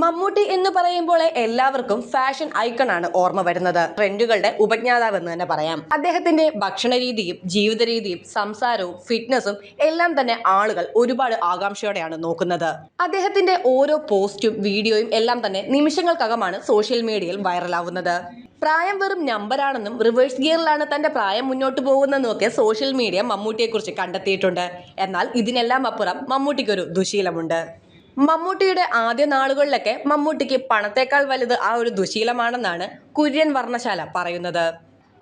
മമ്മൂട്ടി എന്ന് പറയുമ്പോൾ എല്ലാവർക്കും ഫാഷൻ ഐക്കൺ ആണ് ഓർമ്മ വരുന്നത്. ട്രെൻഡുകളുടെ ഉപജ്ഞാതാവ് എന്ന് തന്നെ പറയാം. അദ്ദേഹത്തിന്റെ ഭക്ഷണ രീതിയും ജീവിത രീതിയും സംസാരവും ഫിറ്റ്നസും എല്ലാം തന്നെ ആളുകൾ ഒരുപാട് ആകാംക്ഷയോടെയാണ് നോക്കുന്നത്. അദ്ദേഹത്തിന്റെ ഓരോ പോസ്റ്റും വീഡിയോയും എല്ലാം തന്നെ നിമിഷങ്ങൾക്കകമാണ് സോഷ്യൽ മീഡിയയിൽ വൈറലാവുന്നത് പ്രായം വെറും നമ്പറാണെന്നും റിവേഴ്സ് ഗിയറിലാണ് തന്റെ പ്രായം മുന്നോട്ട് പോകുന്നതെന്നും ഒക്കെ സോഷ്യൽ മീഡിയ മമ്മൂട്ടിയെക്കുറിച്ച് കണ്ടെത്തിയിട്ടുണ്ട്. എന്നാൽ ഇതിനെല്ലാം അപ്പുറം മമ്മൂട്ടിക്കൊരു ദുശീലമുണ്ട്. മമ്മൂട്ടിയുടെ ആദ്യ നാളുകളിലൊക്കെ മമ്മൂട്ടിക്ക് പണത്തേക്കാൾ വലുത് ആ ഒരു ദുശീലമാണെന്നാണ് കുര്യൻ വർണശാല പറയുന്നത്.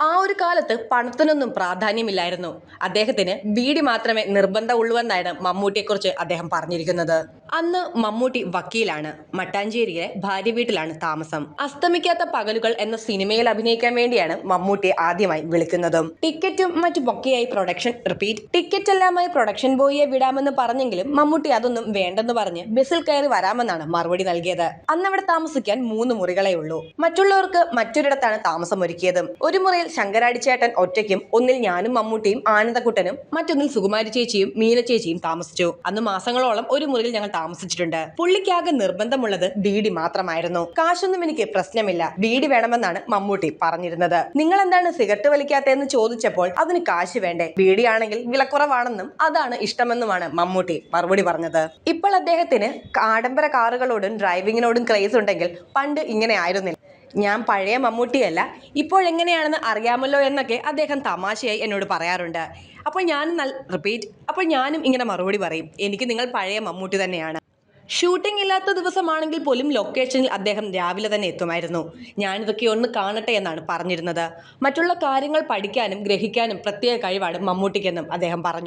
ആ ഒരു കാലത്ത് പണത്തിനൊന്നും പ്രാധാന്യമില്ലായിരുന്നു. അദ്ദേഹത്തിന് ബീഡി മാത്രമേ നിർബന്ധമുള്ളൂവെന്നാണ് മമ്മൂട്ടിയെക്കുറിച്ച് അദ്ദേഹം പറഞ്ഞിരിക്കുന്നത്. അന്ന് മമ്മൂട്ടി വക്കീലാണ്. മട്ടാഞ്ചേരിയിലെ ഭാര്യ വീട്ടിലാണ് താമസം. അസ്തമിക്കാത്ത പകലുകൾ എന്ന സിനിമയിൽ അഭിനയിക്കാൻ വേണ്ടിയാണ് മമ്മൂട്ടി ആദ്യമായി വിളിക്കുന്നതും. ടിക്കറ്റും മറ്റു ബൊക്കെയായി പ്രൊഡക്ഷൻ റിപ്പീറ്റ് ടിക്കറ്റ് എല്ലാമായി പ്രൊഡക്ഷൻ ബോയിയെ വിടാമെന്ന് പറഞ്ഞെങ്കിലും മമ്മൂട്ടി അതൊന്നും വേണ്ടെന്ന് പറഞ്ഞ് ബസ്സിൽ കയറി വരാമെന്നാണ് മറുപടി നൽകിയത്. അന്ന് അവിടെ താമസിക്കാൻ മൂന്ന് മുറികളേ ഉള്ളൂ. മറ്റുള്ളവർക്ക് മറ്റൊരിടത്താണ് താമസം ഒരുക്കിയതും ഒരു മുറിയിൽ ശങ്കരാടി ചേട്ടൻ ഒറ്റയ്ക്കും ഒന്നിൽ ഞാനും മമ്മൂട്ടിയും ആനന്ദക്കുട്ടനും മറ്റൊന്നിൽ സുകുമാരി ചേച്ചിയും മീന ചേച്ചിയും താമസിച്ചു. അന്ന് മാസങ്ങളോളം ഒരു മുറിയിൽ ഞങ്ങൾ താമസിച്ചിട്ടുണ്ട്. പുള്ളിക്കാകെ നിർബന്ധമുള്ളത് ബീഡി മാത്രമായിരുന്നു. കാശൊന്നും എനിക്ക് പ്രശ്നമില്ല. ബീഡി വേണമെന്നാണ് മമ്മൂട്ടി പറഞ്ഞിരുന്നത്. നിങ്ങൾ എന്താണ് സിഗരറ്റ് വലിക്കാത്തതെന്ന് ചോദിച്ചപ്പോൾ അതിന് കാശ് വേണ്ടേ? ബീഡിയാണെങ്കിൽ വിലക്കുറവാണെന്നും അതാണ് ഇഷ്ടമെന്നുമാണ് മമ്മൂട്ടി മറുപടി പറഞ്ഞത്. ഇപ്പോൾ അദ്ദേഹത്തിന് ആഡംബര കാറുകളോടും ഡ്രൈവിങ്ങിനോടും ക്രേസ് ഉണ്ടെങ്കിൽ പണ്ട് ഇങ്ങനെ ആയിരുന്നില്ല. ഞാൻ പഴയ മമ്മൂട്ടിയല്ല ഇപ്പോഴെങ്ങനെയാണെന്ന് അറിയാമല്ലോ എന്നൊക്കെ അദ്ദേഹം തമാശയായി എന്നോട് പറയാറുണ്ട്. അപ്പോൾ ഞാനും റിപ്പീറ്റ് അപ്പോൾ ഞാനും ഇങ്ങനെ മറുപടി പറയും എനിക്ക് നിങ്ങൾ പഴയ മമ്മൂട്ടി തന്നെയാണ്. ഷൂട്ടിംഗ് ഇല്ലാത്ത ദിവസമാണെങ്കിൽ പോലും ലൊക്കേഷനിൽ അദ്ദേഹം രാവിലെ തന്നെ എത്തുമായിരുന്നു. ഞാനിതൊക്കെ ഒന്ന് കാണട്ടെ എന്നാണ് പറഞ്ഞിരുന്നത്. മറ്റുള്ള കാര്യങ്ങൾ പഠിക്കാനും ഗ്രഹിക്കാനും പ്രത്യേക കഴിവാണ് മമ്മൂട്ടിക്കെന്നും അദ്ദേഹം പറഞ്ഞു.